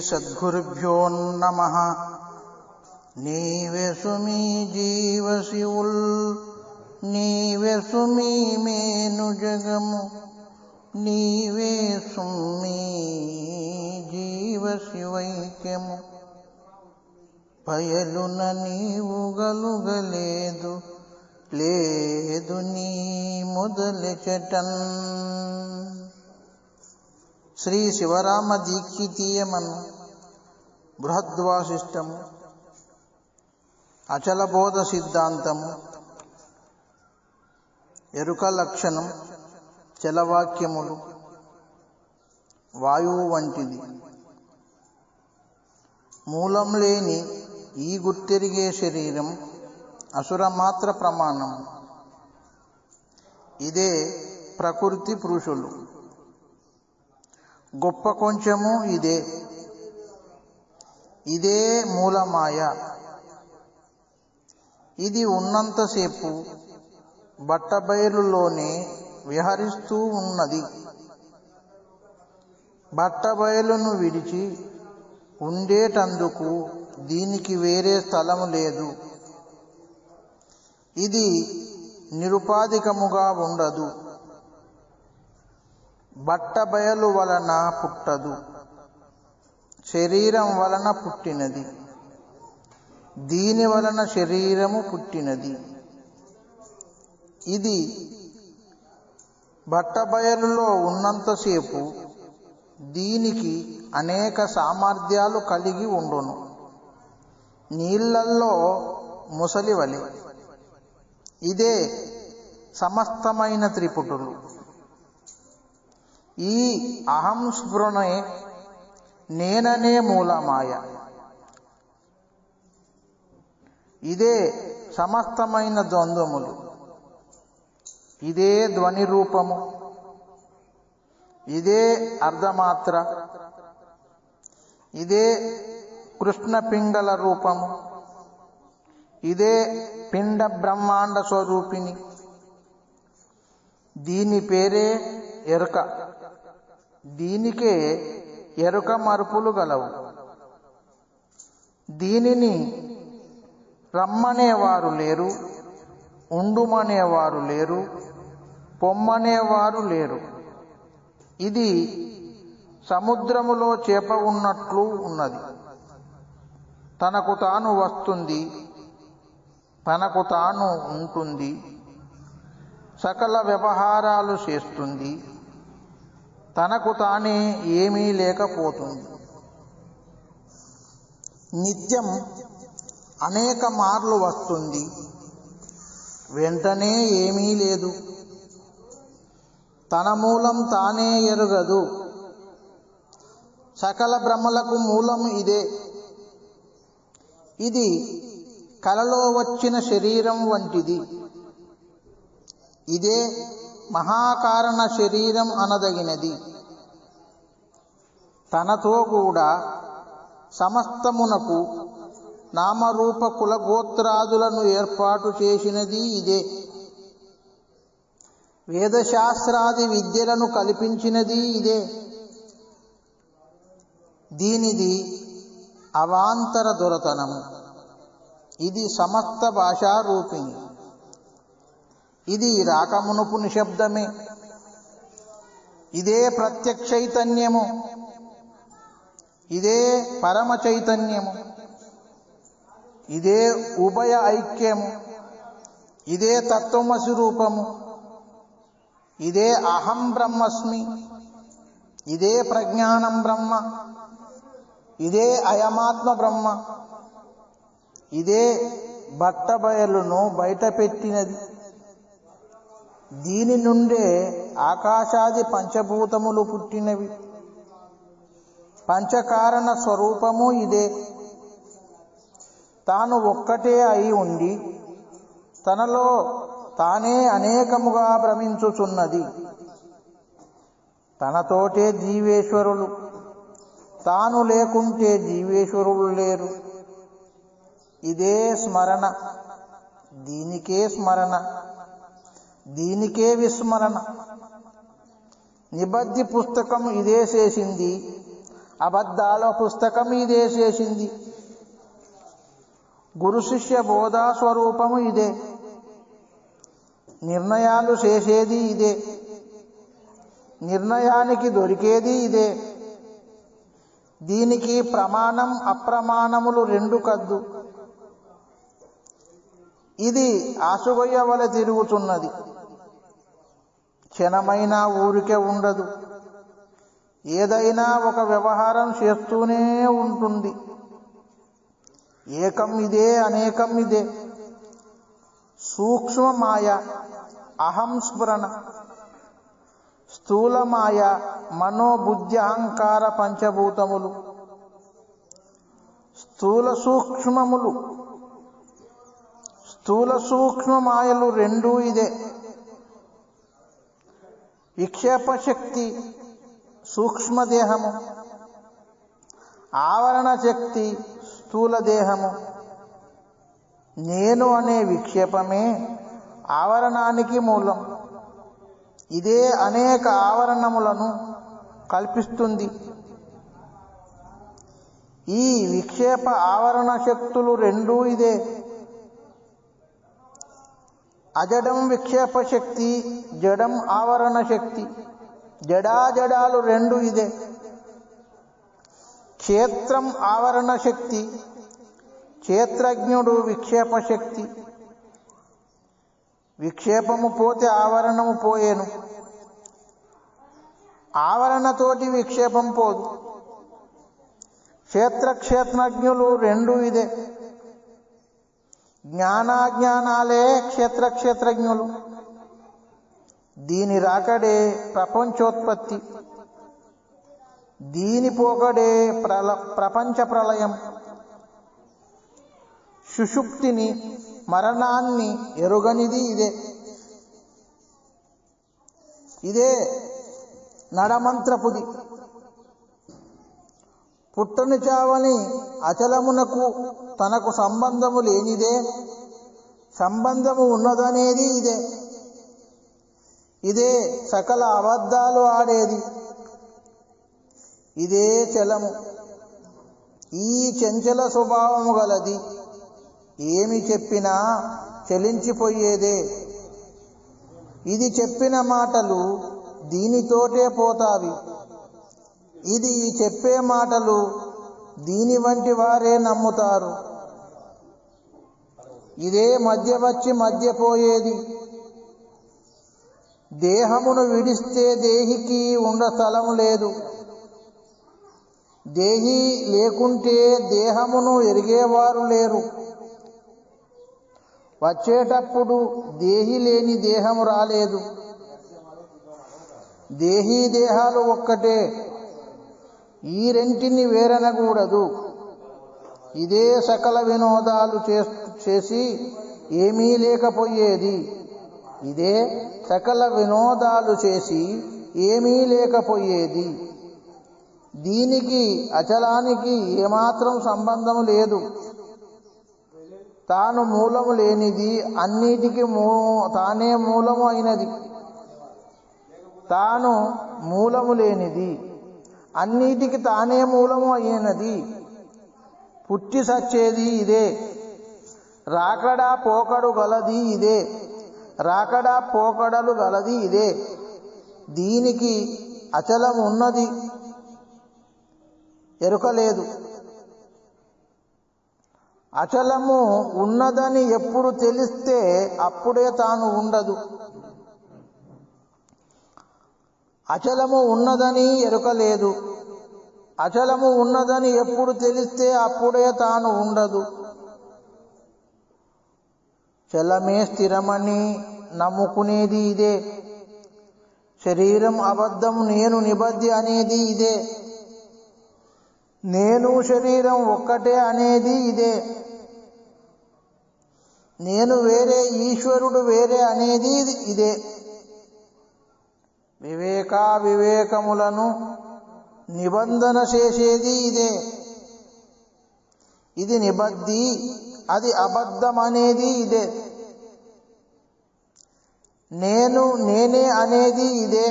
సద్గురుభ్యో నమ నీవే సుమీ జీవ శివుల్ నీవే సుమీ మేను జగము నీవే సుమ్మీ జీవ శివైక్యము పయలున నీవు గలుగలేదు లేదు నీ మొదలెచటన్ శ్రీ శివరామ దీక్షితీయమను బృహద్వాసిష్టము అచలబోధ సిద్ధాంతము ఎరుక లక్షణం చలవాక్యములు వాయువు వంటిది. మూలం లేని ఈ గుర్తెరిగే శరీరం అసురమాత్ర ప్రమాణం. ఇదే ప్రకృతి పురుషులు. గొప్ప కొంచెము ఇదే. ఇదే మూలమాయ. ఇది ఉన్నంతసేపు బట్టబయలులోనే విహరిస్తూ ఉన్నది. బట్టబయలును విడిచి ఉండేటందుకు దీనికి వేరే స్థలము లేదు. ఇది నిరుపాధికముగా ఉండదు. బట్టబయలు వలన పుట్టదు. శరీరం వలన పుట్టినది. దీని వలన శరీరము పుట్టినది. ఇది బట్టబయలులో ఉన్నంతసేపు దీనికి అనేక సామర్థ్యాలు కలిగి ఉండును. నీళ్ళల్లో ముసలివలి. ఇదే సమస్తమైన త్రిపుటులు. ఈ అహం స్ఫురణే నేననే మూలమాయ. ఇదే సమస్తమైన ద్వంద్వములు. ఇదే ధ్వని రూపము. ఇదే అర్ధమాత్ర. ఇదే కృష్ణ పింగళ రూపము. ఇదే పిండ బ్రహ్మాండ స్వరూపిణి. దీని పేరే ఎరుక. దీనికే ఎరుక మరుపులు గలవు. దీనిని రమ్మనేవారు లేరు ఉండుమనేవారు లేరు పొమ్మనేవారు లేరు. ఇది సముద్రములో చేప ఉన్నట్లు ఉన్నది. తనకు తాను వస్తుంది తనకు తాను ఉంటుంది సకల వ్యవహారాలు చేస్తుంది తనకు తానే ఏమీ లేకపోతుంది. నిత్యం అనేక మార్లు వస్తుంది. వెంటనే ఏమీ లేదు. తన మూలం తానే ఎరుగదు. సకల భ్రమలకు మూలం ఇదే. ఇది కలలో వచ్చిన శరీరం వంటిది. ఇదే మహాకారణ శరీరం అనదగినది. తనతో కూడా సమస్తమునకు నామరూప కులగోత్రాదులను ఏర్పాటు చేసినది ఇదే. వేదశాస్త్రాది విద్యలను కల్పించినది ఇదే. దీనిది అవాంతర దొరతనము ఇది సమస్త భాషారూపిణి ఇది రాకమునుపు నిశ్శబ్దమే. ఇదే ప్రత్యక్ష చైతన్యము ఇదే పరమ చైతన్యము. ఇదే ఉభయ ఐక్యము. ఇదే తత్వమసి రూపము ఇదే అహం బ్రహ్మస్మి. ఇదే ప్రజ్ఞానం బ్రహ్మ. ఇదే అయమాత్మ బ్రహ్మ. ఇదే బట్టబయలును బయటపెట్టినది. దీని నుండే ఆకాశాది పంచభూతములు పుట్టినవి. పంచకారణ స్వరూపము ఇదే. తాను ఒక్కటే అయి ఉండి తనలో తానే అనేకముగా భ్రమించుచున్నది. తనతోటే జీవేశ్వరులు. తాను లేకుంటే జీవేశ్వరులు లేరు. ఇదే స్మరణ. దీనికే స్మరణ. దీనికే విస్మరణ. నిబద్ధి పుస్తకం ఇదే చేసింది. అబద్ధాల పుస్తకం ఇదే చేసింది. గురు శిష్య బోధా స్వరూపము ఇదే. నిర్ణయాలు చేసేది ఇదే. నిర్ణయానికి దొరికేది ఇదే. దీనికి ప్రమాణం అప్రమాణములు రెండు కద్దు. ఇది ఆసుగొయ్య వలె తిరుగుతున్నది. క్షణమైన ఊరికే ఉండదు. ఏదైనా ఒక వ్యవహారం చేస్తూనే ఉంటుంది. ఏకం ఇదే అనేకం ఇదే. సూక్ష్మ మాయ అహం స్మరణ స్థూలమాయ మనోబుద్ధి అహంకార పంచభూతములు. స్థూల సూక్ష్మములు. స్థూల సూక్ష్మ మాయలు రెండూ ఇదే. విక్షేప శక్తి సూక్ష్మదేహము. ఆవరణ శక్తి స్థూల దేహము. నేను అనే విక్షేపమే ఆవరణానికి మూలం. ఇదే అనేక ఆవరణములను కల్పిస్తుంది. ఈ విక్షేప ఆవరణ శక్తులు రెండూ ఇదే. అజడం విక్షేప శక్తి జడం ఆవరణ శక్తి. జడాజడాలు రెండు ఇదే. క్షేత్రం ఆవరణ శక్తి క్షేత్రజ్ఞుడు విక్షేప శక్తి. విక్షేపము పోతే ఆవరణము పోయేను. ఆవరణతోటి విక్షేపం పోదు. క్షేత్ర క్షేత్రజ్ఞులు రెండు ఇదే. జ్ఞానాజ్ఞానాలే క్షేత్రక్షేత్రజ్ఞులు. క్షేత్రజ్ఞులు దీని రాకడే ప్రపంచోత్పత్తి. దీని పోకడే ప్రల ప్రపంచ ప్రళయం. సుషుప్తిని మరణాన్ని ఎరుగనిది ఇదే. ఇదే నడమంత్రపుది. పుట్టని చావని అచలమునకు తనకు సంబంధము లేనిదే సంబంధము ఉన్నదనేది ఇదే. ఇదే సకల అబద్ధాలు ఆడేది. ఇదే చలము ఈ చంచల స్వభావము గలది. ఏమి చెప్పినా చలించిపోయేదే. ఇది చెప్పిన మాటలు దీనితోటే పోతావి. ఇది చెప్పే మాటలు దీని వంటి వారే నమ్ముతారు. ఇదే మధ్య వచ్చి మధ్య పోయేది. దేహమును విడిస్తే దేహికి ఉండ స్థలం లేదు. దేహి లేకుంటే దేహమును ఎరిగేవారు లేరు. వచ్చేటప్పుడు దేహి లేని దేహము రాలేదు. దేహీ దేహాలు ఒక్కటే. ఈ రెంటిని వేరనకూడదు ఇదే సకల వినోదాలు చేసి ఏమీ లేకపోయేది. ఇదే సకల వినోదాలు చేసి ఏమీ లేకపోయేది. దీనికి అచలానికి ఏమాత్రం సంబంధం లేదు. తాను మూలము లేనిది అన్నిటికీ మూ తానే మూలము అయినది. తాను మూలము లేనిది అన్నిటికి తానే మూలము అయినది. పుట్టి సచ్చేది ఇదే. రాకడా పోకడు గలది ఇదే. రాకడా పోకడలు గలది ఇదే. దీనికి అచలం ఉన్నది. ఎరుకలేదు. అచలము ఉన్నదని ఎప్పుడు తెలిస్తే అప్పుడే తాను ఉండదు. అచలము ఉన్నదని ఎరుకలేదు. అచలము ఉన్నదని ఎప్పుడు తెలిస్తే అప్పుడే తాను ఉండదు. చలమే స్థిరమని నమ్ముకునేది ఇదే. శరీరం అబద్ధం నేను నిబద్ధి అనేది ఇదే. నేను శరీరం ఒక్కటే అనేది ఇదే. నేను వేరే ఈశ్వరుడు వేరే అనేది ఇదే. వివేకా వివేకములను నిబంధన చేసేది ఇదే. ఇది నిబద్ధి అది అబద్ధమనేది ఇదే. నేను నేనే అనేది ఇదే.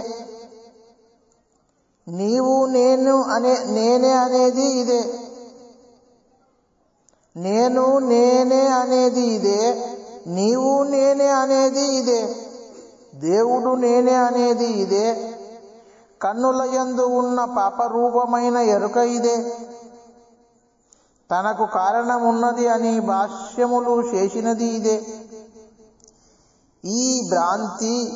నీవు నేను అనే నేనే అనేది ఇదే. నేను నేనే అనేది ఇదే. నీవు నేనే అనేది ఇదే. దేవుడు నేనే అనేది ఇదే. కన్నుల యందు ఉన్న పాపరూపమైన ఎరుక ఇదే. తనకు కారణమున్నది అని భాష్యములు చేసినది ఇదే. ఈ భ్రాంతి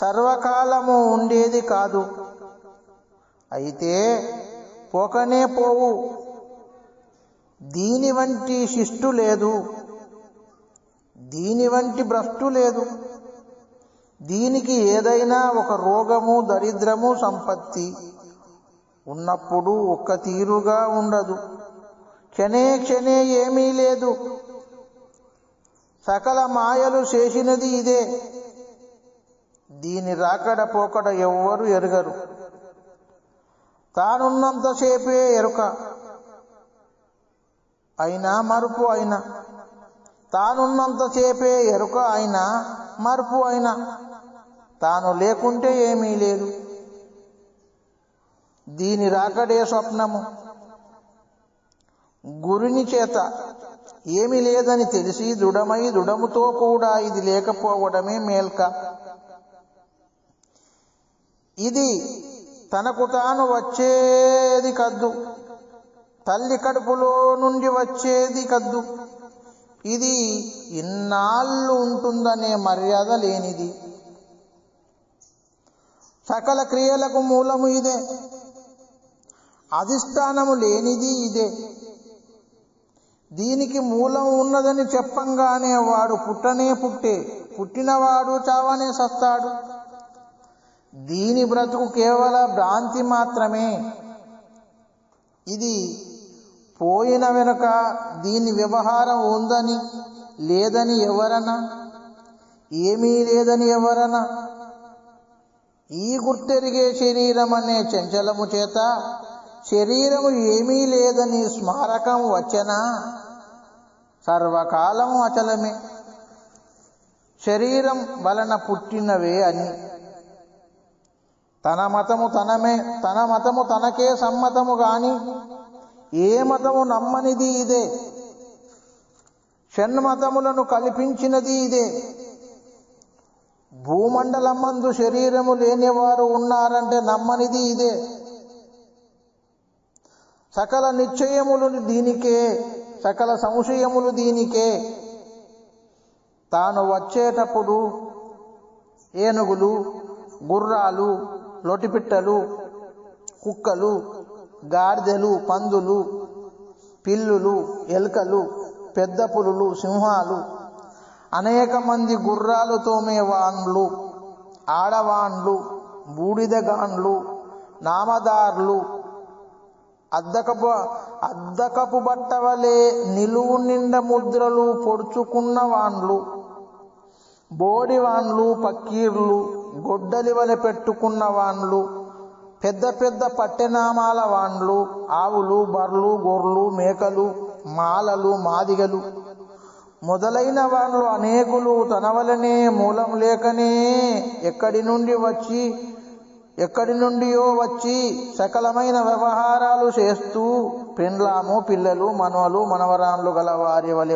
సర్వకాలము ఉండేది కాదు. అయితే పోకనే పోవు. దీని వంటి శిష్టు లేదు. దీని వంటి భ్రష్టు లేదు. దీనికి ఏదైనా ఒక రోగము దరిద్రము సంపత్తి ఉన్నప్పుడు ఒక్క తీరుగా ఉండదు. క్షణే క్షణే ఏమీ లేదు. సకల మాయలు చేసినది ఇదే. దీని రాకడ పోకడ ఎవ్వరు ఎరగరు. తానున్నంతసేపే ఎరుక. అయినా మరుపు అయినా. తానున్నంతసేపే ఎరుక అయినా మరుపు అయినా. తాను లేకుంటే ఏమీ లేదు. దీని రాకడే స్వప్నము. గురిని చేత ఏమి లేదని తెలిసి దృఢమై దృఢముతో కూడా ఇది లేకపోవడమే మేల్క. ఇది తనకు తాను వచ్చేది కద్దు. తల్లి కడుపులో నుండి వచ్చేది కద్దు. ఇది ఇన్నాళ్ళు ఉంటుందనే మర్యాద లేనిది. సకల క్రియలకు మూలము ఇదే. అధిష్టానము లేనిది ఇదే. దీనికి మూలం ఉన్నదని చెప్పంగానే వాడు పుట్టనే పుట్టే పుట్టినవాడు చావనే సస్తాడు. దీని బ్రతుకు కేవల భ్రాంతి మాత్రమే. ఇది పోయిన వెనుక దీని వ్యవహారం ఉందని లేదని ఎవరన్నా ఏమీ లేదని ఎవరన్నా ఈ గుర్తెరిగే శరీరం అనే చంచలము చేత శరీరము ఏమీ లేదని స్మారకం వచ్చనా? సర్వకాలము అచలమే. శరీరం వలన పుట్టినవే అని తన మతము తనమే తన మతము తనకే సమ్మతము గాని ఏ మతము నమ్మనిది ఇదే. షణ్మతములను కల్పించినది ఇదే. భూమండలమందు శరీరము లేనివారు ఉన్నారంటే నమ్మనిది ఇదే. సకల నిశ్చయములు దీనికే. సకల సంశయములు దీనికే. తాను వచ్చేటప్పుడు ఏనుగులు గుర్రాలు లొటిపిట్టలు కుక్కలు గాడిదెలు పందులు పిల్లులు ఎలుకలు పెద్ద పులులు సింహాలు అనేక మంది గుర్రాలు తోమేవాన్లు ఆడవాన్లు బూడిదగాన్లు నామదార్లు అద్దకపు అద్దకపు బట్టవలే నిలువు నిండ ముద్రలు పొడుచుకున్న వాన్లు బోడివాన్లు పక్కీర్లు గొడ్డలి వలె పెట్టుకున్న వాన్లు పెద్ద పెద్ద పట్టెనామాల వాన్లు ఆవులు బర్లు గొర్రెలు మేకలు మాలలు మాదిగలు. మొదలైన వాళ్ళు అనేకులు తన వలనే మూలం లేకనే ఎక్కడి నుండి వచ్చి ఎక్కడి నుండియో వచ్చి సకలమైన వ్యవహారాలు చేస్తూ పెండ్లాము పిల్లలు మనవలు మనవరాన్లు గల వారి వలె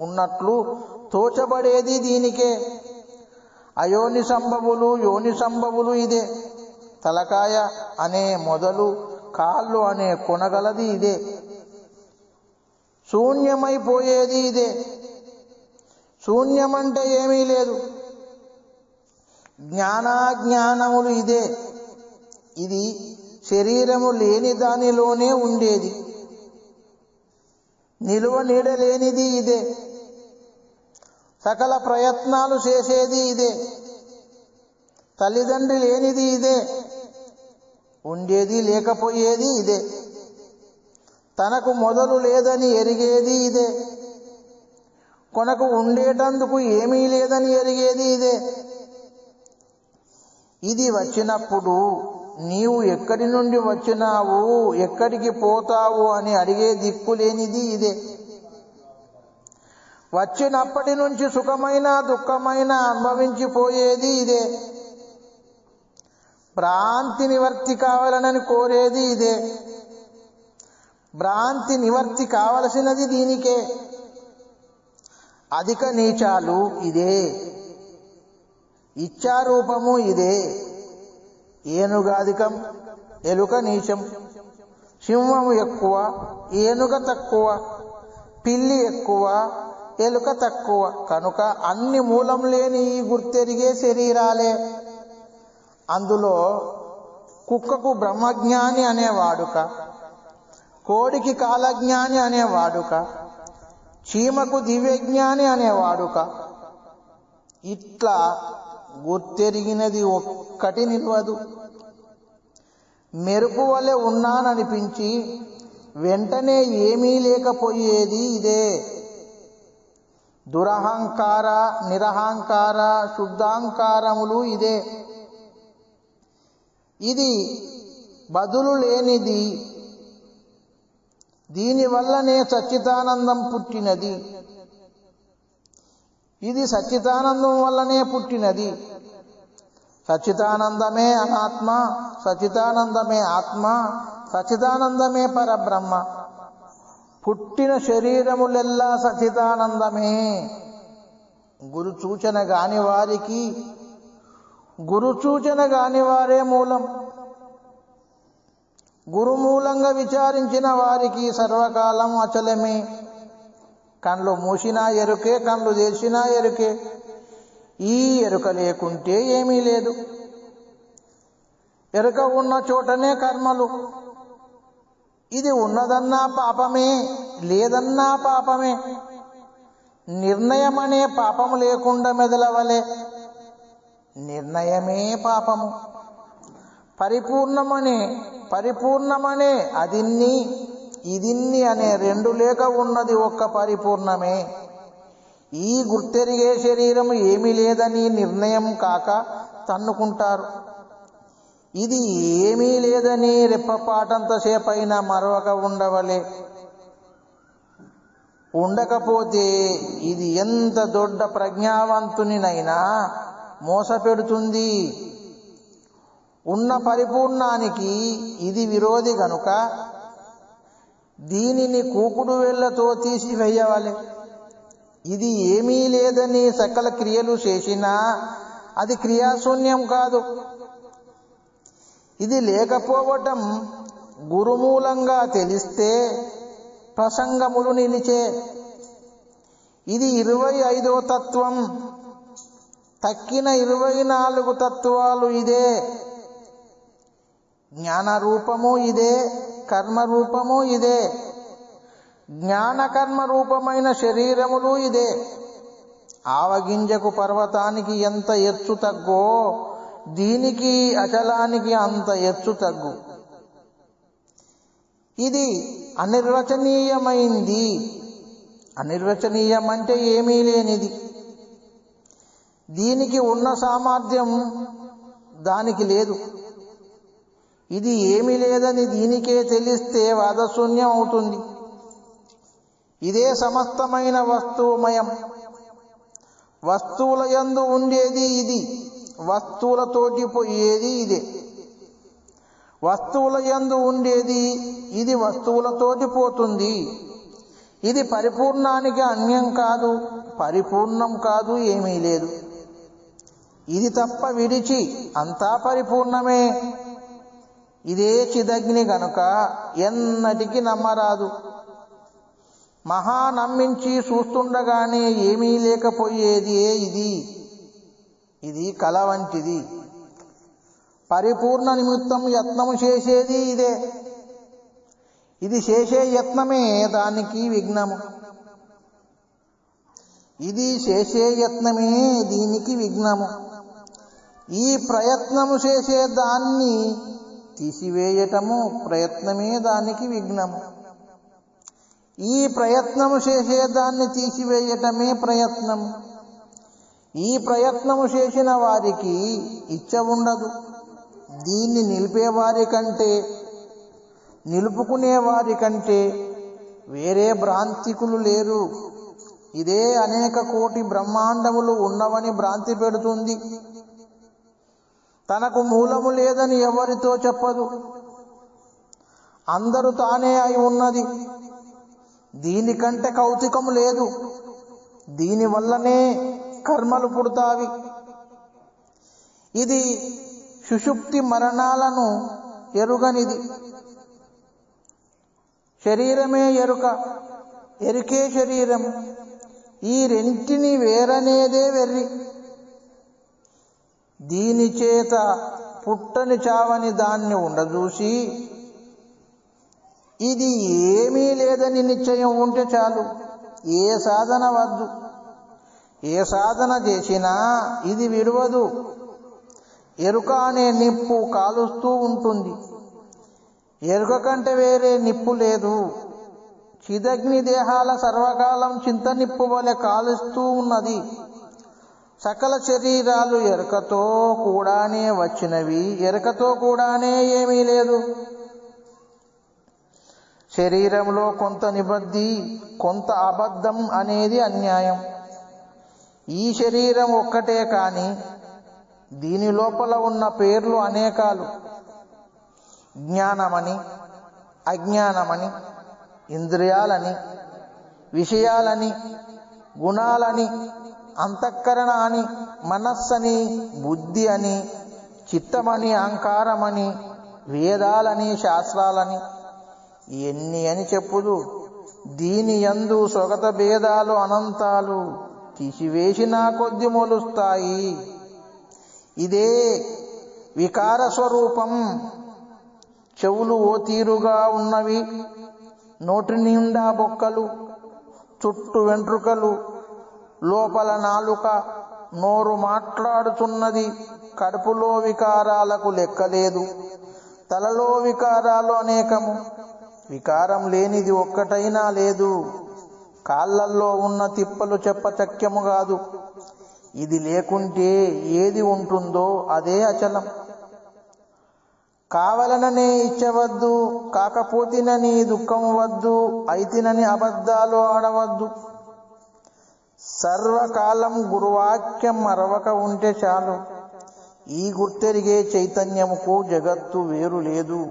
ఉన్నట్లు తోచబడేది దీనికే. అయోని సంభవులు యోని సంభవులు ఇదే. తలకాయ అనే మొదలు కాళ్ళు అనే కొనగలది ఇదే. శూన్యమైపోయేది ఇదే. శూన్యమంటే ఏమీ లేదు. జ్ఞానాజ్ఞానములు ఇదే. ఇది శరీరము లేని దానిలోనే ఉండేది. నిలువ నీడలేనిది ఇదే. సకల ప్రయత్నాలు చేసేది ఇదే. తల్లిదండ్రి లేనిది ఇదే. ఉండేది లేకపోయేది ఇదే. తనకు మొదలు లేదని ఎరిగేది ఇదే. కొనకు ఉండేటందుకు ఏమీ లేదని ఎరిగేది ఇదే. ఇది వచ్చినప్పుడు నీవు ఎక్కడి నుండి వచ్చినావు? ఎక్కడికి పోతావు? అని అడిగే దిక్కు లేనిది ఇదే. వచ్చినప్పటి నుంచి సుఖమైన దుఃఖమైన అనుభవించిపోయేది ఇదే. భ్రాంతి నివర్తి కావాలనని కోరేది ఇదే. భ్రాంతి నివర్తి కావలసినది దీనికే. అధిక నీచాలు ఇదే. ఇచ్చారూపము ఇదే. ఏనుగాధికం ఎలుక నీచం సింహము ఎక్కువ ఏనుగ తక్కువ పిల్లి ఎక్కువ ఎలుక తక్కువ. కనుక అన్ని మూలం లేని ఈ గుర్తెరిగే శరీరాలే. అందులో కుక్కకు బ్రహ్మజ్ఞాని అనే వాడుక కోడికి కాలజ్ఞాని అనే వాడుక చీమకు దివ్యజ్ఞాని అనే వాడుక ఇట్లా గుర్తెరిగినది ఒక్కటి నిలవదు. మెరుపు వలె ఉన్నాననిపించి వెంటనే ఏమీ లేకపోయేది ఇదే. దురహంకార నిరహంకార శుద్ధాంకారములు ఇదే. ఇది బదులు లేనిది. దీనివల్లనే సచ్చిదానందం పుట్టినది. ఇది సచ్చితానందం వల్లనే పుట్టినది. సచ్చితానందమే అనాత్మ సచితానందమే ఆత్మ సచితానందమే పరబ్రహ్మ. పుట్టిన శరీరములెల్లా సచితానందమే గురు సూచన గాని వారికి గురు సూచన గాని వారే మూలం. గురుమూలంగా విచారించిన వారికి సర్వకాలం అచలమే. కండ్లు మూసినా ఎరుకే కండ్లు తెరిచినా ఎరుకే. ఈ ఎరుక లేకుంటే ఏమీ లేదు. ఎరుక ఉన్న చోటనే కర్మలు. ఇది ఉన్నదన్నా పాపమే లేదన్నా పాపమే. నిర్ణయం అనే పాపము లేకుండా మెదలవలే. నిర్ణయమే పాపము. పరిపూర్ణమనే పరిపూర్ణమనే అదిన్ని ఇదిన్ని అనే రెండు లేక ఉన్నది ఒక్క పరిపూర్ణమే. ఈ గుర్తెరిగే శరీరం ఏమీ లేదని నిర్ణయం కాక తన్నుకుంటారు. ఇది ఏమీ లేదని రెప్పపాటంతసేపైనా మరొక ఉండవలే. ఉండకపోతే ఇది ఎంత దొడ్డ ప్రజ్ఞావంతునినైనా మోసపెడుతుంది. ఉన్న పరిపూర్ణానికి ఇది విరోధి గనుక దీనిని కూకుడు వేళ్ళతో తీసివేయవలె ఇది ఏమీ లేదని సకల క్రియలు చేసినా అది క్రియాశూన్యం కాదు. ఇది లేకపోవటం గురుమూలంగా తెలిస్తే ప్రసంగములు నిలిచే. ఇది ఇరవై ఐదో తత్వం. తక్కిన ఇరవై నాలుగు తత్వాలు ఇదే. జ్ఞాన రూపము ఇదే. కర్మ రూపము ఇదే. జ్ఞాన కర్మ రూపమైన శరీరములు ఇదే. ఆవగింజకు పర్వతానికి ఎంత ఎత్తు తగ్గో దీనికి అచలానికి అంత ఎత్తు తగ్గు. ఇది అనిర్వచనీయమైంది. అనిర్వచనీయం అంటే ఏమీ లేనిది. దీనికి ఉన్న సామర్థ్యం దానికి లేదు. ఇది ఏమీ లేదని దీనికే తెలిస్తే వాదశూన్యం అవుతుంది. ఇదే సమస్తమైన వస్తువుమయం. వస్తువుల యందు ఉండేది ఇది. వస్తువులతోటి పోయేది ఇదే. వస్తువుల యందు ఉండేది ఇది వస్తువులతోటి పోతుంది. ఇది పరిపూర్ణానికి అన్యం కాదు. పరిపూర్ణం కాదు ఏమీ లేదు. ఇది తప్ప విడిచి అంతా పరిపూర్ణమే. ఇదే చిదగ్ని గనుక ఎన్నటికి నమ్మరాదు. మహా నమ్మించి చూస్తుండగానే ఏమీ లేకపోయేది ఇది? ఇది కల వంటిది. పరిపూర్ణ నిమిత్తం యత్నము చేసేది ఇదే. ఇది చేసే యత్నమే దానికి విఘ్నము. ఇది చేసే యత్నమే దీనికి విఘ్నము. ఈ ప్రయత్నము చేసే దాన్ని తీసివేయటము ప్రయత్నమే దానికి విఘ్నము. ఈ ప్రయత్నము చేసే దాన్ని తీసివేయటమే ప్రయత్నం ఈ ప్రయత్నము చేసిన వారికి ఇచ్చ ఉండదు. దీన్ని నిలిపేవారి కంటే నిలుపుకునేవారి కంటే వేరే భ్రాంతికులు లేరు. ఇదే అనేక కోటి బ్రహ్మాండములు ఉన్నవని భ్రాంతి పెడుతుంది. తనకు మూలము లేదని ఎవరితో చెప్పదు? అందరూ తానే అయి ఉన్నది. దీనికంటే కౌతుకము లేదు. దీనివల్లనే కర్మలు పుడతావి. ఇది సుషుప్తి మరణాలను ఎరుగనిది. శరీరమే ఎరుక ఎరుకే శరీరం. ఈ రెంటిని వేరనేదే వెర్రి. దీనిచేత పుట్టని చావని దాన్ని ఉండజూసి ఇది ఏమీ లేదని నిశ్చయం ఉంటే చాలు. ఏ సాధన వద్దు. ఏ సాధన చేసినా ఇది విడవదు. ఎరుక అనే నిప్పు కాలుస్తూ ఉంటుంది. ఎరుక కంటే వేరే నిప్పు లేదు. చిదగ్ని దేహాల సర్వకాలం చింత నిప్పు వలె కాలుస్తూ ఉన్నది. సకల శరీరాలు ఎరుకతో కూడానే వచ్చినవి. ఎరకతో కూడానే ఏమీ లేదు. శరీరంలో కొంత నిబద్ధి కొంత అబద్ధం అనేది అన్యాయం. ఈ శరీరం ఒక్కటే కానీ దీని లోపల ఉన్న పేర్లు అనేకాలు. జ్ఞానమని అజ్ఞానమని ఇంద్రియాలని విషయాలని గుణాలని అంతఃకరణ అని మనస్సని బుద్ధి అని చిత్తమని అహంకారమని వేదాలని శాస్త్రాలని ఎన్ని అని చెప్పుదు. దీని యందు సొగత భేదాలు అనంతాలు తీసివేసినా కొద్ది మొలుస్తాయి. ఇదే వికార స్వరూపం చెవులు ఓ తీరుగా ఉన్నవి నోటి నిండా బొక్కలు చుట్టు వెంట్రుకలు లోపల నాలుక నోరు మాట్లాడుతున్నది. కడుపులో వికారాలకు లెక్కలేదు. తలలో వికారాలు అనేకము. వికారం లేనిది ఒక్కటైనా లేదు. కాళ్ళల్లో ఉన్న తిప్పలు చెప్పచక్యము కాదు. ఇది లేకుంటే ఏది ఉంటుందో అదే అచలం. కావలననే ఇచ్చవద్దు కాకపోతినని దుఃఖం వద్దు అయితినని అబద్ధాలు ఆడవద్దు. సర్వకాలం గురువాక్యం మరవక ఉంటే చాలు. ఈ గుర్తెరిగే చైతన్యముకు జగత్తు వేరు లేదు.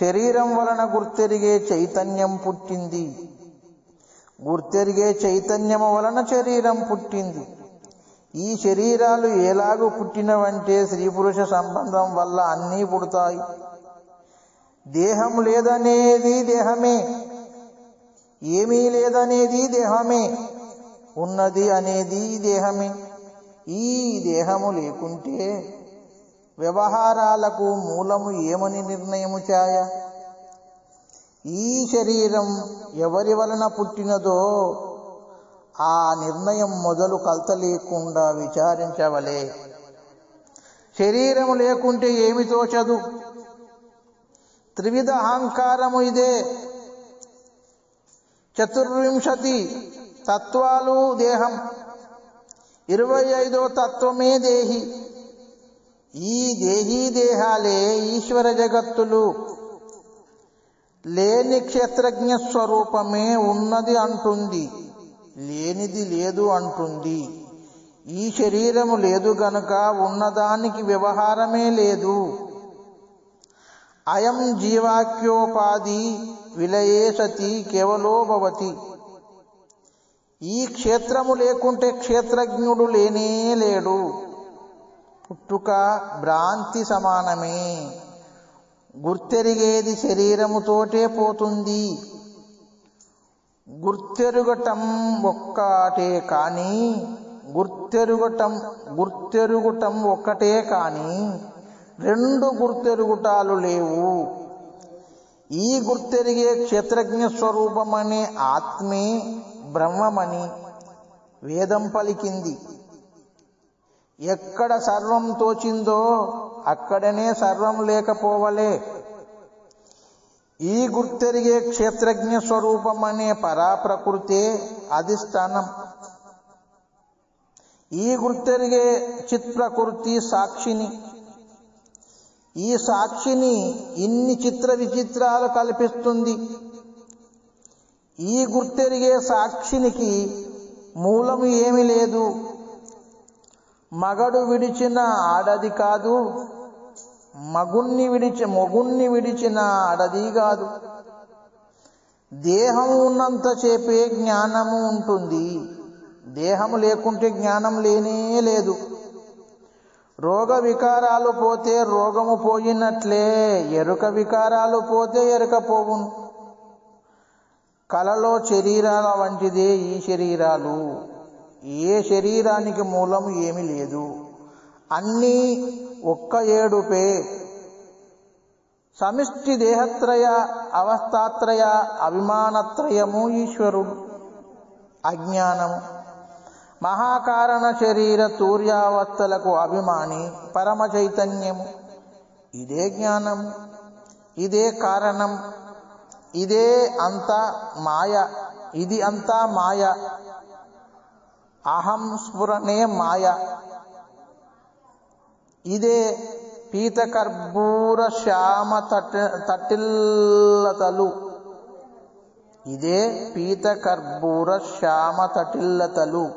శరీరం వలన గుర్తెరిగే చైతన్యం పుట్టింది. గుర్తెరిగే చైతన్యము వలన శరీరం పుట్టింది. ఈ శరీరాలు ఎలాగూ పుట్టినవంటే స్త్రీ పురుష సంబంధం వల్ల అన్నీ పుడతాయి. దేహం లేదనేది దేహమే. ఏమీ లేదనేది దేహమే. ఉన్నది అనేది దేహమే. ఈ దేహము లేకుంటే వ్యవహారాలకు మూలము ఏమని నిర్ణయము ఛాయ ఈ శరీరం ఎవరి వలన పుట్టినదో ఆ నిర్ణయం మొదలు కలత లేకుండా విచారించవలే. శరీరము లేకుంటే ఏమి తోచదు? త్రివిధ అహంకారము ఇదే. చతుర్వింశతి తత్వాలు దేహం. ఇరవై ఐదో తత్వమే దేహి. ఈ దేహీ దేహాలే ఈశ్వర జగత్తులు. లేని క్షేత్రజ్ఞ స్వరూపమే ఉన్నది అంటుంది. లేనిది లేదు అంటుంది. ఈ శరీరము లేదు గనుక ఉన్నదానికి వ్యవహారమే లేదు. అయం జీవాక్యోపాధి విలయే సతి కేవలో భవతి. ఈ క్షేత్రము లేకుంటే క్షేత్రజ్ఞుడు లేనే లేడు. పుట్టుక భ్రాంతి సమానమే. గుర్తెరిగేది శరీరముతోటే పోతుంది. గుర్తెరుగటం ఒక్కటే కానీ గుర్తెరుగటం గుర్తెరుగుటం ఒక్కటే కానీ రెండు గుర్తెరుగుటాలు లేవు. ఈ గుర్తెరిగే క్షేత్రజ్ఞ స్వరూపమనే ఆత్మే బ్రహ్మమని వేదం పలికింది. ఎక్కడ సర్వం తోచిందో అక్కడనే సర్వం లేకపోవలే. ఈ గుర్తెరిగే క్షేత్రజ్ఞ స్వరూపం అనే పరాప్రకృతే అధిష్టానం. ఈ గుర్తెరిగే చిత్ప్రకృతి సాక్షిని. ఈ సాక్షిని ఇన్ని చిత్ర విచిత్రాలు కల్పిస్తుంది. ఈ గుర్తెరిగే సాక్షినికి మూలము ఏమీ లేదు. మగడు విడిచిన ఆడది కాదు మగుణ్ణి విడిచి మొగుణ్ణి విడిచిన ఆడది కాదు. దేహం ఉన్నంత చేపే జ్ఞానము ఉంటుంది. దేహం లేకుంటే జ్ఞానం లేనే లేదు. రోగ వికారాలు పోతే రోగము పోయినట్లే ఎరుక వికారాలు పోతే ఎరుక పోవును. కలలో శరీరాల వంటిదే ఈ శరీరాలు. ఏ శరీరానికి మూలం ఏమి లేదు. అన్నీ ఒక్క ఏడుపే. సమిష్టి దేహత్రయ అవస్థాత్రయ అభిమానత్రయము ఈశ్వరుడు. అజ్ఞానము మహాకారణ శరీర తూర్యావస్థలకు అభిమాని పరమ చైతన్యము. ఇదే జ్ఞానము ఇదే కారణం. ఇదే అంతా మాయ ఇది అంతా మాయ. అహం స్ఫురణే మాయ. ఇదే పీతకర్పూర శ్యామ తట తటిల్లతలు. ఇదే పీతకర్పూర శ్యామ తటిల్లతలు.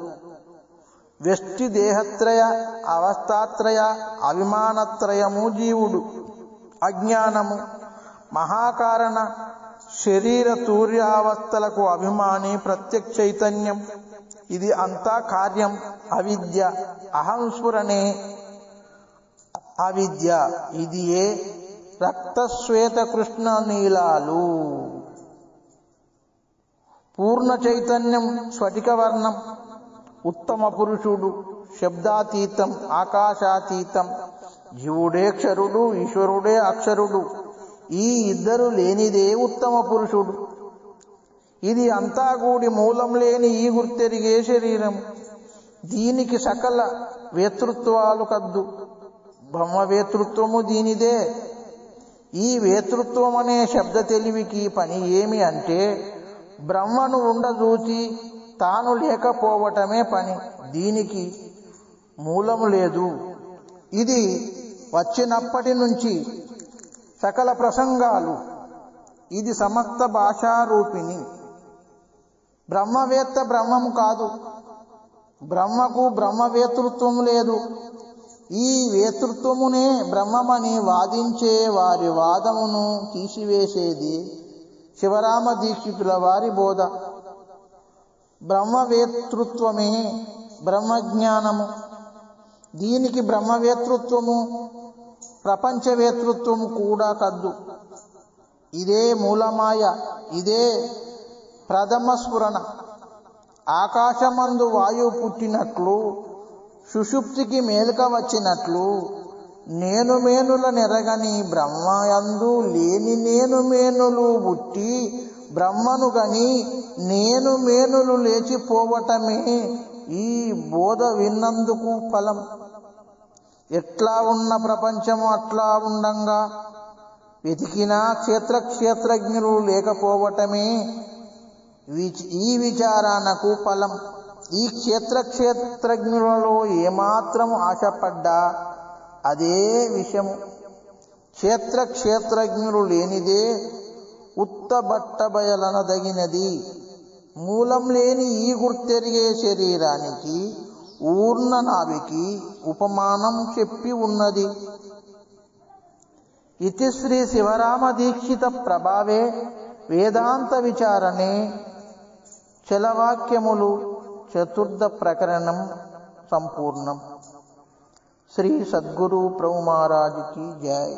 వ్యష్టి దేహత్రయ అవస్థాత్రయ అభిమానత్రయము జీవుడు. అజ్ఞానము మహాకారణ శరీర తూర్యావస్థలకు అభిమాని ప్రత్యక్ష చైతన్యం ఇది అంతా కార్యం. అవిద్య. అహంస్ఫురణే అవిద్య. ఇది ఏ? రక్తశ్వేత కృష్ణ నీలాలు. పూర్ణ చైతన్యం స్ఫటికవర్ణం ఉత్తమ పురుషుడు శబ్దాతీతం ఆకాశాతీతం. జీవుడే క్షరుడు ఈశ్వరుడే అక్షరుడు. ఈ ఇద్దరు లేనిదే ఉత్తమ పురుషుడు. ఇది అంతా కూడి మూలం లేని ఈ గుర్తెరిగే శరీరం. దీనికి సకల వేతృత్వాలు కద్దు. బ్రహ్మవేతృత్వము దీనిదే. ఈ వేతృత్వం అనే శబ్ద తెలివికి పని ఏమి అంటే బ్రహ్మను ఉండదూచి తాను లేకపోవటమే పని. దీనికి మూలము లేదు. ఇది వచ్చినప్పటి నుంచి సకల ప్రసంగాలు. ఇది సమస్త భాషారూపిణి. బ్రహ్మవేత్త బ్రహ్మము కాదు. బ్రహ్మకు బ్రహ్మవేతృత్వం లేదు. ఈ వేతృత్వమునే బ్రహ్మమని వాదించే వారి వాదమును తీసివేసేది శివరామ దీక్షితుల వారి బోధ. బ్రహ్మవేతృత్వమే బ్రహ్మజ్ఞానము. దీనికి బ్రహ్మవేతృత్వము ప్రపంచవేతృత్వము కూడా కద్దు. ఇదే మూలమాయ ఇదే ప్రథమ స్ఫురణ. ఆకాశమందు వాయువు పుట్టినట్లు సుషుప్తికి మేలుక వచ్చినట్లు నేను మేనుల నెరగని బ్రహ్మయందు లేని నేను మేనులు పుట్టి బ్రహ్మను గని నేను మేనులు లేచిపోవటమే ఈ బోధ విన్నందుకు ఫలం. ఎట్లా ఉన్న ప్రపంచము అట్లా ఉండంగా. వెతికినా క్షేత్ర క్షేత్రజ్ఞులు లేకపోవటమే ఈ విచారణకు ఫలం. ఈ క్షేత్ర క్షేత్రజ్ఞులలో ఏమాత్రం ఆశపడ్డా అదే విషము క్షేత్ర క్షేత్రజ్ఞులు లేనిదే ఉత్తబట్టబయలనదగినది మూలం లేని ఈ గుర్తెరిగే శరీరానికి ఊర్ణ నావికి ఉపమానం చెప్పి ఉన్నది. ఇది శ్రీ శివరామ దీక్షిత ప్రభావే వేదాంత విచారణే. చలవాక్యములు చతుర్థ ప్రకరణం సంపూర్ణం. శ్రీ సద్గురు ప్రభుమహారాజుకి జై.